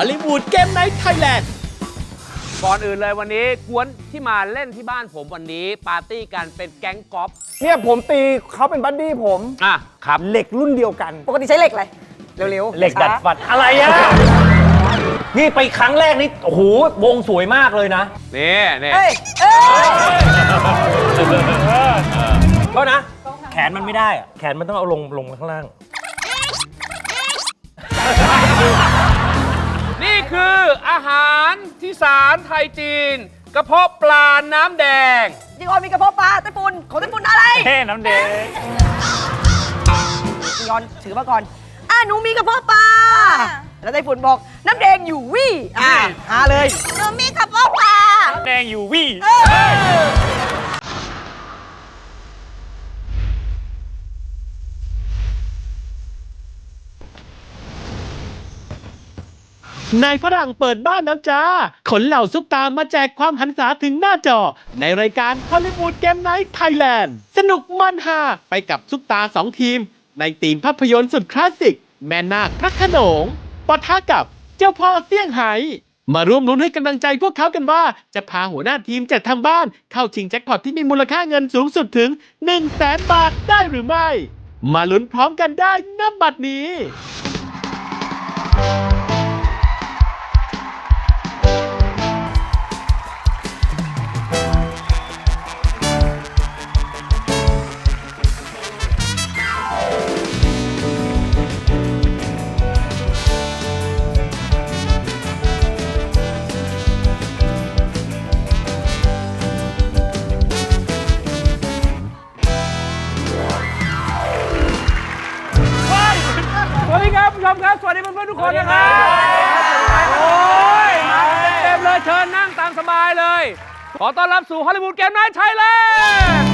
ฮอลลีวูดเกมไนท์ไทยแลนด์ก่อนอื่นเลยวันนี้กวนที่มาเล่นที่บ้านผมวันนี้ ปาร์ตี้กันเป็นแก๊งกอล์ฟเนี่ยผมตีเขาเป็นบัดดี้ผม อะครับเหล็กรุ่นเดียวกัน ปกติใช้เหล็กอะไร เร็วๆเหล็กดัดช้าฟันอะไรอะนี่ไปครั้งแรกนี่โอ้โหวงสวยมากเลยนะนี่นี่เอ้ยเอ้ยโทษนะ แขนมันไม่ได้อะแขนมันต้องเอาลงลงข้างล่าง คืออาหารที่สารไทยจีน กระเพาะปลาน้ำแดงจีออนมีกระเพาะปลาไต้ฝุ่นของไต้ฝุ่นอะไรเท่น้ำเด็กจีออนถือมาก่อนอะหนูมีกระเพาะปลาแล้วไต้ฝุ่นบอกน้ำแดงอยู่วี่อะหาเลยหนูมีกระเพาะปลาแดงอยู่วี่ นายฝรั่งเปิดบ้านแล้วจ้า ขนเหล่าซุปตามาแจกความหันษาถึงหน้าจอ ในรายการฮอลลีวูดเกมไนท์ไทยแลนด์ สนุกมันฮาไปกับซุปตาสองทีม ในทีมภาพยนตร์สุดคลาสสิก แม่นาคพระโขนงปะทะกับเจ้าพ่อเซี่ยงไฮ้มาร่วมลุ้นให้กำลังใจพวกเขากันว่า จะพาหัวหน้าทีมจากทางบ้าน เข้าชิงแจ็คพอตที่มีมูลค่าเงินสูงสุดถึง 1 0 0 0 0แสนบาทได้หรือไม่ มาลุ้นพร้อมกันได้ณบัดนี้ ขอต้อนรับสู่ฮอลลีวูดเกมไนท์ไทยแลนด์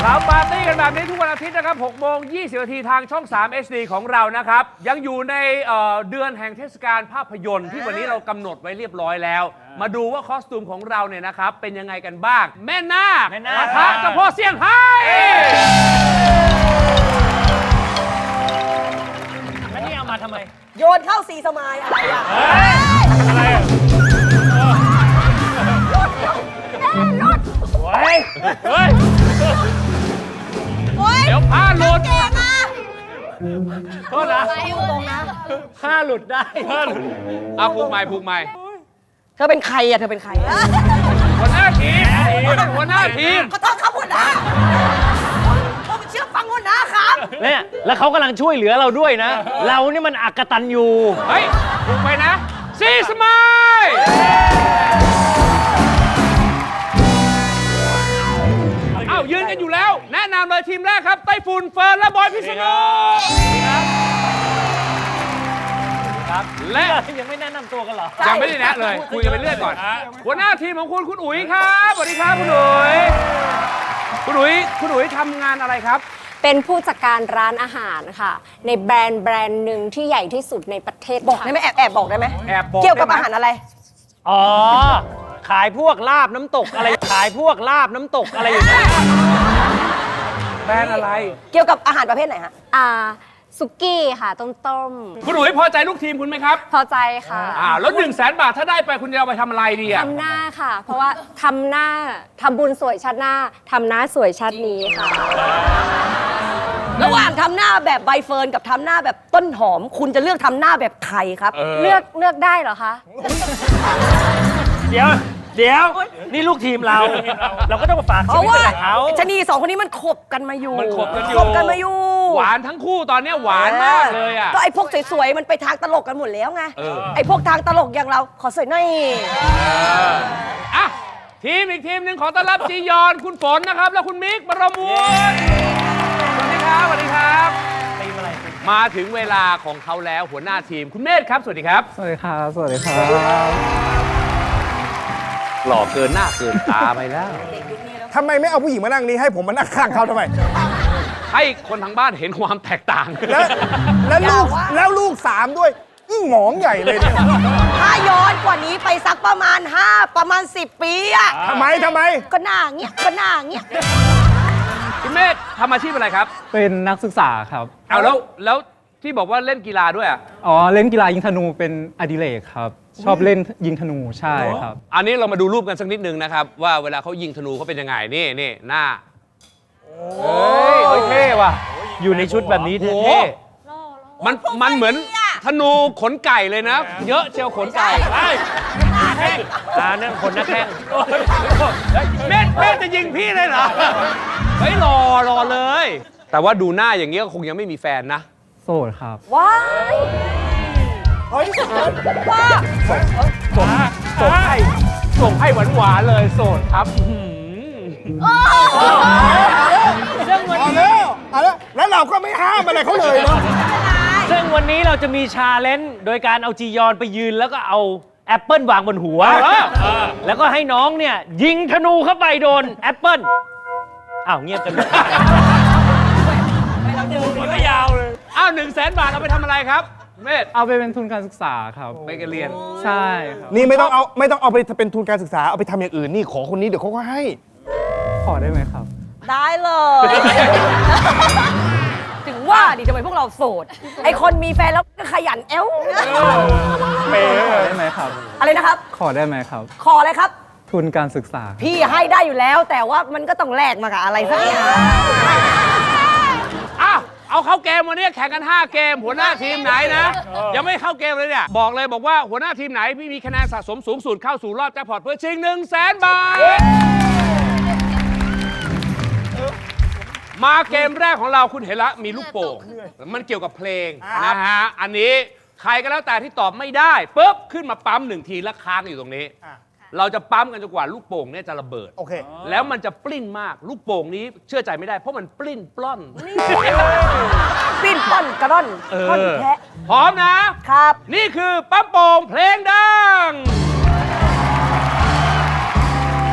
เราปาร์ตี้กันแบบนี้ทุกวันอาทิตย์นะครับ6โมง20นาทีทางช่อง 3 HD ของเรานะครับ ยังอยู่ในเอ่อเดือนแห่งเทศกาลภาพยนตร์ที่วันนี้เรากำหนดไว้เรียบร้อยแล้ว มาดูว่าคอสตูมของเราเนี่ยนะครับ เป็นยังไงกันบ้าง แม่นาคแม่นาค ปะทะเจ้าพ่อเซี่ยงไฮ้แล้วนี่เอามาทำไม โยนเข้าสีสมายอะไรอะ อะไร เฮ้ย เฮ้ย โอ๊ยเดี๋ยวผ้าหลุด เก่งอะโทษนะไปตรงๆนะผ้าหลุดได้ผ้าหลุดเอาผูกใหม่ผูกใหม่เธอเป็นใครอะเธอเป็นใครอะหัวหน้าทีมหัวหน้าทีม ขอโทษครับหัวหน้าผมเชื่อฟังหัวหน้าครับเนี่ยแล้วเขากำลังช่วยเหลือเราด้วยนะ เรานี่มันอักตันอยู่ เฮ้ยผูกไปนะซีสมาย เลยทีมแรกครับไต้ฝุ่นเฟิร์นและบอยพิษณุและยังไม่แนะนำตัวกันเหรอยังไม่ได้แนะเลยคุยกันไปเรื่อยก่อนหัวหน้าทีมของคุณคุณอุ๋ยครับสวัสดีครับคุณอุ๋ยคุณอุ๋ยคุณอุ๋ยทำงานอะไรครับ เป็นผู้จัดการร้านอาหารค่ะ ในแบรนด์แบรนด์หนึ่งที่ใหญ่ที่สุดในประเทศบอกไทได้ยไหมแอบแอบบอกได้ไหมแอบบอกเกี่ยวกับได้อาไหมหารอะไรอ๋อขายพวกลาบน้ำตกอะไรขายพวกลาบน้ำตกอะไรอยู่นะแบ รนด์อะไร เกี่ยวกับอาหารประเภทไหนฮะ อ่าสุกี้ค่ะ ต้มต้มคุณอุ๋ยพอใจลูกทีมคุณไหมครับๆพอใจค่ะอ่าแล้วหนึ่งแสนบาทถ้าได้ไปคุณจะเอาไปทำอะไรดีอะทำหน้าค่ะ เพราะว่าทำหน้าทำบุญสวยชัดหน้าทำหน้าสวยชัดนี้ค่ะ ระหว่างทำหน้าแบบใบเฟิร์นกับทำหน้าแบบต้นหอม คุณจะเลือกทำหน้าแบบใครครับ เลือกเลือกได้เหรอคะ เดี๋ยว เดี๋ยว นี่ลูกทีมเรา เราก็ต้องมาฝากเพชีราะวิตว่าไปกับเขา ชะนีสองคนนี้มันขบกันมาอยู่มันขบกันอยู่ ขบกันมาอยู่หวานทั้งคู่ตอนเนี้ยหวานมากเลยอะ ก็ไอ้พวกสวยๆมันไปทางตลกกันหมดแล้วไงเออ ไอ้พวกทางตลกอย่างเราขอสวยหน่อยอะทีมอีกทีมหนึ่งขอต้อนรับจียอน คุณฝนนะครับ แล้วคุณมิกบรมวุฒิสวัสดีครับสวัสดีครับ มาถึงเวลาของเขาแล้วหัวหน้าทีมคุณเมธครับ สวัสดีครับ สวัสดีครับ สวัสดีครับ หล่อเกินหน้าเกินตาไปแล้ว ทำไมไม่เอาผู้หญิงมานั่งนี้ให้ผมมานั่งข้างเขาทำไม ให้คนทางบ้านเห็นความแตกต่าง แล้วแล้วลูกอย่าว่าแล้วลูกสามด้วยยิ่งหงองใหญ่เลยเนี่ยถ้าย้อนกว่านี้ไปสักประมาณ 5 ประมาณ 10 ปีอะทำไมทำไม ก็หน้าเงี้ยก็หน้าเงี้ยคุณเมธทำอาชีพอะไรครับ เป็นนักศึกษาครับ เอาแล้วแล้วที่บอกว่าเล่นกีฬาด้วยอะอ๋อ เล่นกีฬายิงธนูเป็นอดิเรกครับ ชอบเล่นยิงธนูใช่ครับ อันนี้เรามาดูรูปกันสักนิดนึงนะครับ ว่าเวลาเขายิงธนูเขาเป็นยังไงนี่นี่หน้าเฮ้ยเฮ้ยเท่ว่ะ อยู่ในชุดแบบนี้โอ้โหเท่มันมันเหมือนธนูขนไก่เลยนะ เยอะเชียวขนไก่ไอ้ๆอ่านั่นคนนักแข่งเม่เม่จะยิงพี่เลยเหรอเฮ้ยรอรอเลย แต่ว่าดูหน้าอย่างเงี้ยก็คงยังไม่มีแฟนนะ โสดครับ ว้าย เฮ้ยว้าส่งให้ส่งให้หวานหวานๆเลยโสดครับอื้อหือซึ่งวันเอานี้แล้วเอาแล้วแล้วเราก็ไม่ห้ามอะไรเขาเลยเนาะซึ่งวันนี้เราจะมีชาเลนจ์โดยการเอาจียอนไปยืนแล้วก็เอาแอปเปิลวางบนหัว แล้วก็ให้น้องเนี่ย ยิงธนูเข้าไปโดนแอปเปิลอ้าวเงียบกันหมดก็ยาวเลย อ้าวหนึ่งแสนบาทเอาไปทำอะไรครับ เมธเอาไปเป็นทุนการศึกษาครับไปกันเรียน ใช่ครับนี่ไม่ต้องเอาไม่ต้องเอาไปเป็นทุนการศึกษาเอาไปทำอย่างอื่นนี่ขอคนนี้เดี๋ยวเขาก็ให้ ขอได้ไหมครับ ได้เลย ถึงว่าดิทำไมพวกเราโสด ไอคนมีแฟนแล้วก็ขยันเอ้วเปย์ได้ไหมครับ อะไรนะครับขขอได้ไหมครับ ขออะไรครับ ทุนการศึกษา พี่ให้ได้อยู่แล้ว แต่ว่ามันก็ต้องแลกมากับอะไรสักอย่างอ้าว เอาเข้าเกมวันนี้แข่งกัน 5 เกม หัวหน้าทีมไหนนะ ยังไม่เข้าเกมเลยเนี่ย บอกเลยบอกว่าหัวหน้าทีมไหนพี่มีคะแนนสะสมสูงสุดเข้าสู่รอบแจ็คพอตเพื่อชิง1 0 0 0 0แสนบาท มาเกมแรกของเราคุณเห็นละมีลูกโป่ง มันเกี่ยวกับเพลงนะฮะ อันนี้ใครก็แล้วแต่ที่ตอบไม่ได้ปุ๊บขึ้นมาปั๊มหนึ่งทีแล้วค้างอยู่ตรงนี้ เราจะปั๊มกันจนกว่าลูกโป่งเนี่ยจะระเบิด โอเค แล้วมันจะปลิ้นมากลูกโป่งนี้เชื่อใจไม่ได้เพราะมันปลิ้นปล้อนปิ้นป้อนกระร่อนเอท่อนอแทะพร้อมนะ ครับ นี่คือปั๊มโป่งเพลงดัง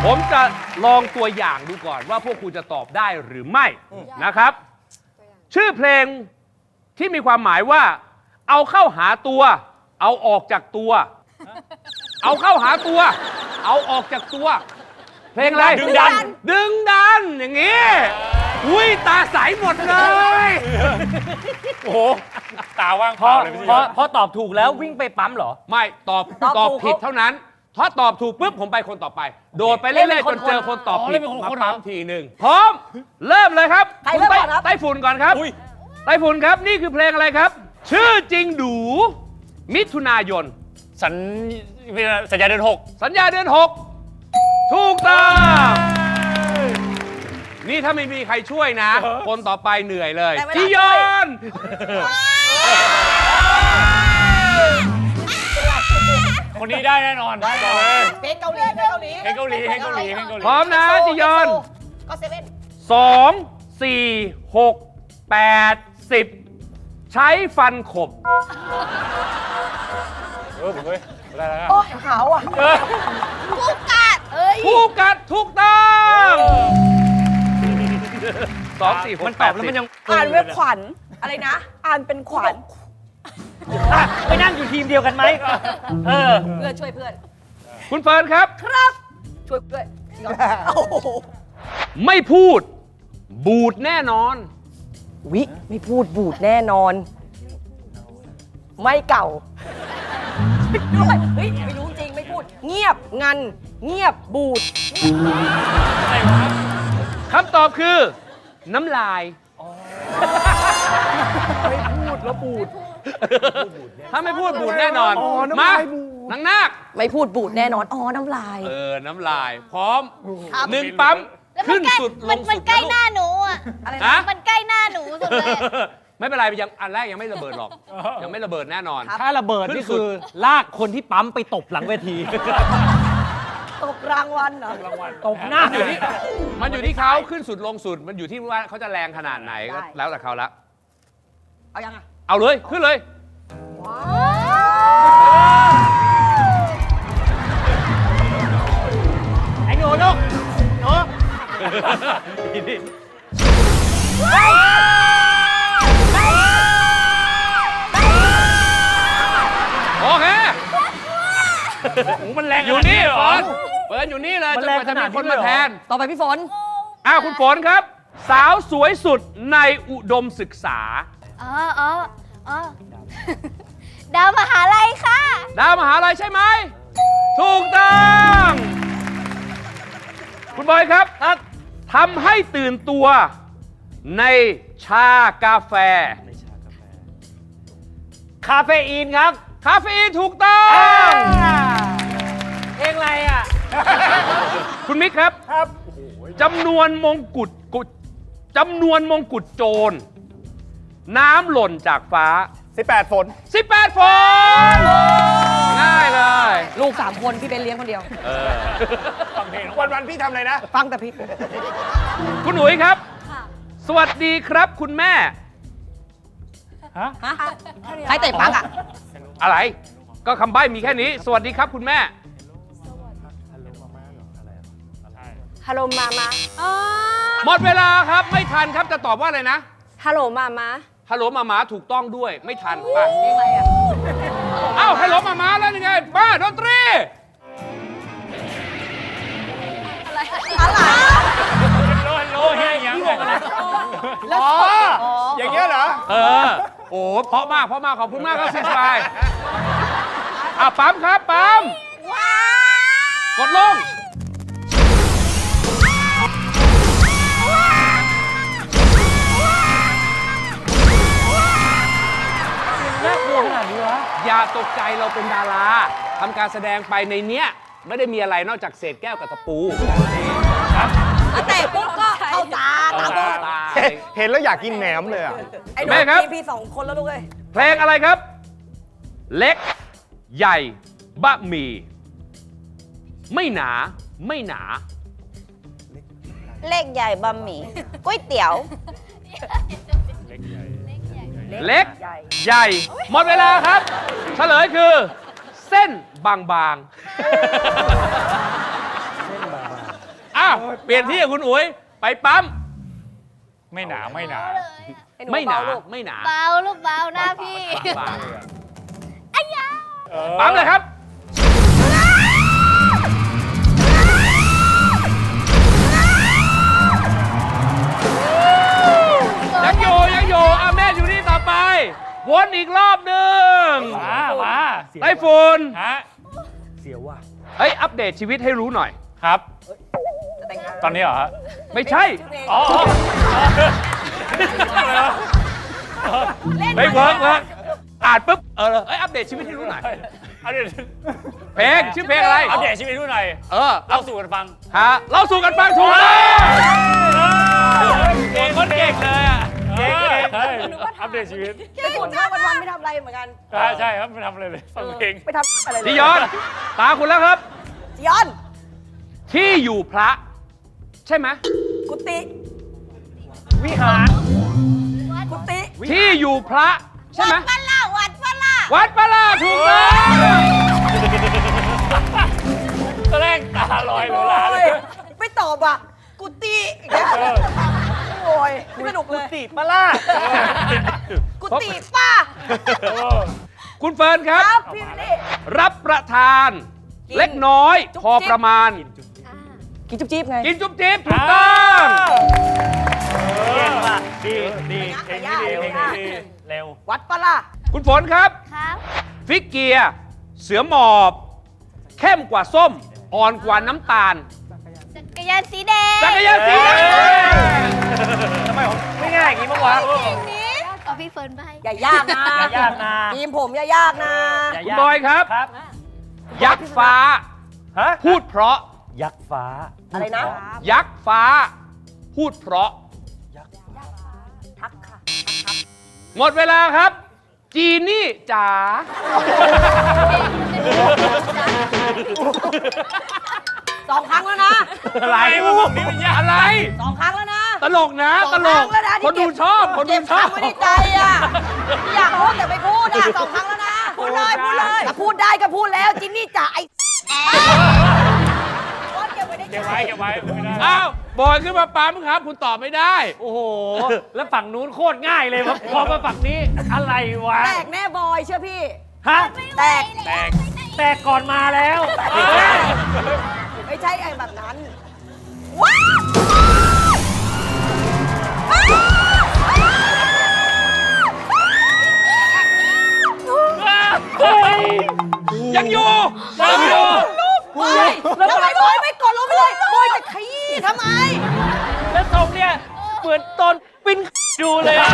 ผมจะลองตัวอย่างดูก่อนว่าพวกคุณจะตอบได้หรือไม่นะครับ ชื่อเพลงที่มีความหมายว่า เอาเข้าหาตัว เอาออกจากตัว เอาเข้าหาตัว เอาออกจากตัว เพลงอะไรดึงดัน ดึงดันอย่างงี้อุ้ยตาใสหมดเลย โอ้โหตาว่างพอพอพอตอบถูกแล้ววิ่งไปปั๊มเหรอ ไม่ตอบตอบตอบถูกผิดเท่านั้น ถ้าตอบถูกปุ๊บผมไปคนต่อไป โดดไปเรื่อยๆจนเจอคนตอบผิดมาปั๊มทีหนึ่งพร้อม เริ่มเลยครับใครคุณเริ่มไต้ก่อนครับ ไต้ฝุ่นก่อนครับไต้ฝุ่นครับนี่คือเพลงอะไรครับ ชื่อจริงดูมิถุนายน สัญ สัญญาเดือนหกสัญญาเดือนหกถูกต้องนี่ถ้าไม่มีใครช่วยนะ คนต่อไปเหนื่อยเลยแต่เวลา จียช่วยอนคนนี้ได้แน่นอนได้เลยเพลงเกาหลีเพลงเกาหลีเพลงเกาหลีเพลงเกาหลีเพลงเกาหลีพร้อมนะจียอนก็เซเว่นสองสี่หกแปดสิบใช้ฟันขบ เออผมเว้ย ได้แล้วโอ้ยขาวอะผู้กัด เอ้ยผู้กัดถูกต้องสองสี่หกมันตแปอบดแล้วสิมันบยังอ่านเว็บขวัญ อะไรนะ อ่านเป็นขวัญอะไปนั่งอยู่ทีมเดียวกันไหมเออ เพื่อนช่วยเพื่อน คุณเฟิร์นครับ ครับ ช่วยด้วยโอ้โหไม่พูด บูดแน่นอน วิ ไม่พูดบูดแน่นอน ไม่เก่า ด้วยเฮ้ยไม่รู้จริงไม่พูด เงียบงัน เงียบบูด คำตอบคือ น้ำลาย ไม่พูดแล้วบูด ถ้าไม่พูดบูดแน่นอนมานังนาคไม่พูดบูดแน่นอน อ๋อ น้ำลาย เออ น้ำลาย พร้อมหนึ่งปั๊มขึ้นสุดลมันงมัสุนดใกล้นะหน้าหนูอะ อะไรฮะนะมันใกล้หน้าหนูสุดเลย ไม่เป็นไรยังอันแรกยังไม่ระเบิดหรอก ยังไม่ระเบิดแน่นอน ถ้าระเบิดขึ้นี่นสุดคือลากคนที่ปั๊มไปตบหลังเวที ตกรางวัลเหรอ ตบหน้าอยู่นี่มันอยู่ที่เขาขึ้นสุดลงสุด มันอยู่ที่ว่าเขาจะแรงขนาดไหนก็ได้ แล้วแต่เขาละ เอายังอะเอาเลยขึ้นเลยไอ้หนูลูกหนู โอเคโอ้มันแรงอยู่นี่เหรฝอนเปิดอยู่นี่เลยมันจนแรงกว่าจะมีคนขนาดนี้เลยเหรอมาแทน ต่อไปพี่ฝนอ้าวคุณฝนครับ สาวสวยสุดในอุดมศึกษาอ๋ออ๋ออ๋อดาวมหาลัยค่ะ ดาวมหาลัยใช่ไหม ถูกต้องคุณบอยครับครับทำให้ตื่นตัวในชากาแฟ คาเฟอีนครับ คาเฟอีนถูกต้อง เพลงอะไรอะ คุณมิกครับ ครับจำนวนมงกุฎกุฎจำนวนมงกุฎโจร น้ำหล่นจากฟ้า 18 ฝน 18 ฝนง่ายเลย ลูกสามคนพี่เป็นเลี้ยงคนเดียว วันวันๆพี่ทำอะไรนะ ฟังแต่พี่ คุณหนุ่ยครับ สวัสดีครับคุณแม่ ฮะใครเตะปังอะ อะไร ก็คำใบ้มีแค่นี้ สวัสดีครับคุณแม่ ฮัลโหลมามาอ๋อหมดเวลาครับ ไม่ทันครับจะตอบว่าอะไรนะ ฮัลโหลมามาฮัลโหลมาหมาถูกต้องด้วย ไม่ทันไปเพลงอะไรอะเอ้าฮัลโหลมาหมาแล้วยังไงมาดนตรีอ๋อ อย่างเงี้ยเหรอ เออ โอ้เพราะมากเพราะมากขอบคุณมากครับซิสบายอะปั๊มครับปั๊มกดลง น่ากลัวขนาดนี้วะอย่าตกใจเราเป็นดาราทำการแสดงไปในเนี้ย ไม่ได้มีอะไรนอกจากเศษแก้วกับตะปู แล้วเตะปุ๊บก็เข้าตาตาบอด ตาย เห็นแล้วอยากกินแหนมเลยอะ ไอ้หนูแม่ครับพี่พี่สองคนแล้วลูกเอ้ยเพลงอะไรครับ เล็ก ใหญ่ บะหมี่ ไม่หนา ไม่หนา เลขใหญ่บะหมี่ก๋วยเตี๋ยว เล็ก ใหญ่หมดเวลาครับ เฉลยคือ เส้นบางบางๆอ้าว เปลี่ยนที่กับคุณอุ๋ย ไปปั๊ม ไม่หนาไม่หนาไอ้หนูไม่หนา เบลูกไม่หนาเบาลูกเบาหน้าพี่บางปั๊มเลยครับ ยังอยู่ยังอยู่อาแม่อยู่นี่ต่อไป วนอีกรอบหนึ่งมามาไต้ฝุ่นฮะเฮ้ย อัปเดตชีวิตให้รู้หน่อยครับจะแต่งงานตอนนี้เหรอฮะไม่ใช่ อ๋อไม่เวิร์กเวิร์กอ่านปุ๊บ เออเอ้ยอัปเดตชีวิตให้รู้หน่อยอัปเดตเพลงชื่อเพลงอะไร อัปเดตชีวิตดูหน่อย เออเล่าสู่กันฟัง ฮะ เล่าสู่กันฟังถูกต้องเก่งคนเก่งเลยอะเก่งเก่งอัปเดตชีวิตไอ้คนก็วันๆไม่ทำอะไรเหมือนกันใช่ใช่ครับไม่ทำอะไรเลยฟังเพลงไม่ทำอะไรเลยจียอนตาคุณแล้วครับจียอนที่อยู่พระ ใช่ไหมกุฏิวิหารกุฏิที่อยู่พระ ใช่ไหมวัดปะล่าวัดปะล่าวัดปะลาถูกต้องตอนแรกตาลอยหรูหราโอ้เลยยไม่ตอบอะ กุฏิอีกแล้วโอ้ยไม่สนุกเลยติปะล่ากุฏิป้าคุณเฟิร์นคครับรับพี่นี่รับประทานกินเล็กน้อยจุ๊บพอจิ๊บประมาณ กินจุ๊บจิ๊บไง กินจุ๊บจิ๊บถูกต้องเก่งว่ะดีดีเพลงนี้ดีเพลงนี้ดีเร็ว วัดปะล่ะ คุณฝนครับ ครับ ฟิกเกียร์เสือหมอบ เข้มกว่าส้ม อ่อนกว่าน้ำตาล จักรยานสีแดงจักรยานสีแดงไม่ง่ายอย่างนี้มั้งวะเพลงนี้เอาพี่เฟิร์นไปอย่ายากนะอย่ายากนะทีมผมอย่ายากนะอย่าคุณยากบอยครับครับ ยักษ์ฟ้าฮะพูดเพราะ ยักษ์ฟ้าอะไรนะ ยักษ์ฟ้า พูดเพราะทักค่ะหมดเวลาครับ จีนี่จ๋าสองครั้งแล้วนะอะไรวะพวกนี้มันยากอะไร สองครั้งแล้วนะ ตลกนะสตองลครั้กงแล้วนะคนดูที่เก็ชอบคนดูเก็บชอบคำไว้ในใจอะอยากพูดแต่ไม่พูดอะสองครั้งแล้วนะ พูดเลยพูดเลยถ้าพูดได้ก็พูดแล้วจินนี่จ๋าไอ้ เก็บไว้ในใจเก็บไว้เก็บไว้ไม่ได้อ้าวบอยขึ้นมาปั๊มครับ คุณตอบไม่ได้ โอ้โห แล้วฝั่งนู้นโคตรง่ายเลยพอมาฝั่งนี้อะไรวะ แตกแน่บอยเชื่อพี่ ฮะ แตก แตก แตกก่อนมาแล้ว ไม่ใช่ไอ้แบบนั้น ว้าวอ้าวยังอยู่ยังอยู่ บอยแล้วทำไมบอยไม่กดลงไปเลยบอยจะขยี้ทำไม แล้วทรงเนี่ยเหมือนตอนปิ้นดูเลยอะ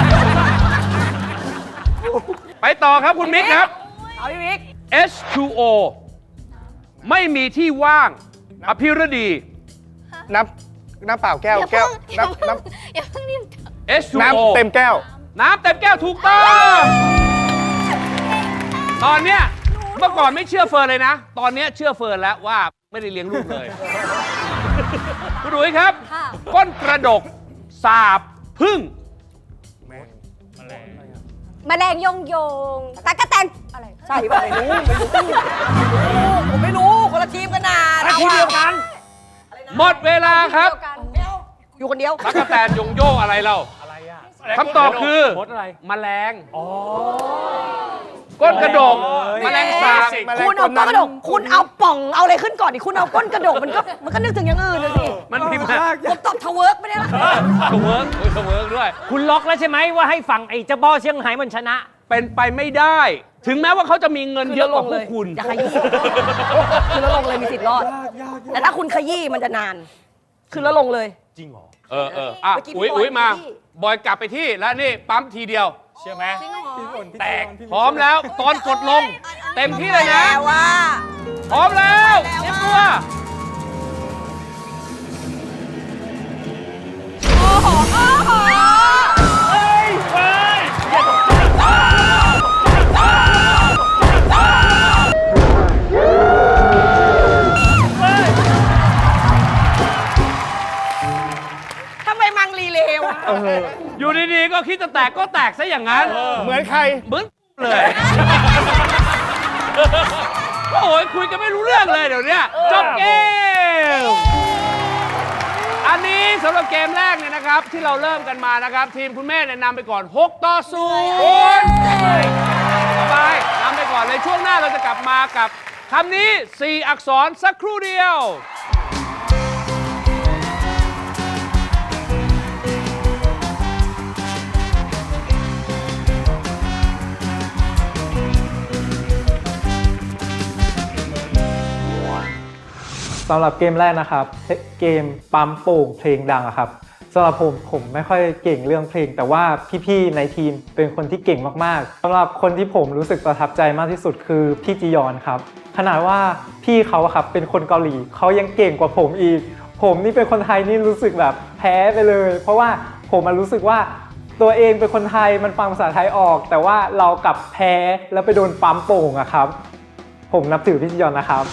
ไปต่อครับคุณมิกครับ เอาพี่มิก H2O ไม่มีที่ว่างอภิรดี น้ำน้ำเปล่าแก้วอย่าแก้เพิ่วงน้ำน้อย่าเพิ่งรีบ H2O ำน้ำเต็มแก้ว น้ำเต็มแก้วถูกต้อง ตอนเนี้ยเมื่อก่อนไม่เชื่อเฟิร์นเลยนะ ตอนเนี้ยเชื่อเฟิร์นแล้วว่าไม่ได้เลี้ยงลูกเลยคุณดุยครับ ค่ะ ก้นกระดก สาบพึ่ง แมลงยงยงตะกะแตนอะไรใช่ป่ะไม่รู้ไม่รู้ผมไม่รู้คนละทีมกันนะอาทีเดียวกัน หมดเวลาครับอยู่คนเดียวตักกะแตนยงโยอะไรเล่าคำตอบคือมดอะไรแมลง ก้นกระดกแมลงสาบแมลงคุณเอาตัวก้นั้นนกระดก คุณเอาป่องเอาอะไรขึ้นก่อนดิคุณเอาก้นกระดกมันก็มันก็นึกถึงอย่างอื่นนะสิมันมีมาผมตอบทาวเวิร์กไม่ได้ละทเวิร์กโอ้ยทเวิร์กด้วย คุณล็อกแล้วใช่ไหมว่าให้ฝั่งไอ้เจ้าบอเชียงไฮ้มันชนะ เป็นไปไม่ได้ ถึงแม้ว่าเขาจะมีเงินเยอะกว่าพวกคุณอย่าขยี้คือแล้วลงเลยมีสิทธิ์รอดแต่ถ้าคุณขยี้มันจะนาน คือแล้วลงเลยเออเอออะเมื่อกี้อุ้ยพี่บอยอุ้ยมาพี่บอยกลับไปที่แล้วนี่ปั๊มทีเดียวจริงเห รอแตก พร้อมแล้วตอนกดลง เต็มที่เลยนะ แต่ว่าพร้อมแล้วเตรียมตัวทำไมมังรีเลวอะอยู่ ดีๆ ก็คิดจะแตกก็แตกซะอย่างนั้น เหมือนใคร เหมือนเลย โอ้ยคุยกันไม่รู้เรื่องเลยเดี๋ยวเนี้ยจบเกม อันนี้สำหรับเกมแรกเนี่ยนะครับ ที่เราเริ่มกันมานะครับ ทีมคุณแม่เนี่ยนำไปก่อน 6 ต่อ0สบายนำไปก่อนเลยช่วงหน้าเราจะกลับมากับคำนี้ 4 อักษรสักครู่เดียว สำหรับเกมแรกนะครับ เกมปั๊มโป่งเพลงดังครับสำหรับผมผมไม่ค่อยเก่งเรื่องเพลง แต่ว่าพี่ๆในทีมเป็นคนที่เก่งมากๆสำหรับคนที่ผมรู้สึกประทับใจมากที่สุดคือพี่จียอนครับขนาดว่าพี่เขาครับเป็นคนเกาหลีเขายังเก่งกว่าผมอีก ผมนี่เป็นคนไทยนี่รู้สึกแบบแพ้ไปเลย เพราะว่าผมมันรู้สึกว่าตัวเองเป็นคนไทยมันฟังภาษาไทยออก แต่ว่าเรากลับแพ้แล้วไปโดนปั๊มโป่งอะครับ ผมนับถือพี่จียอนนะครับ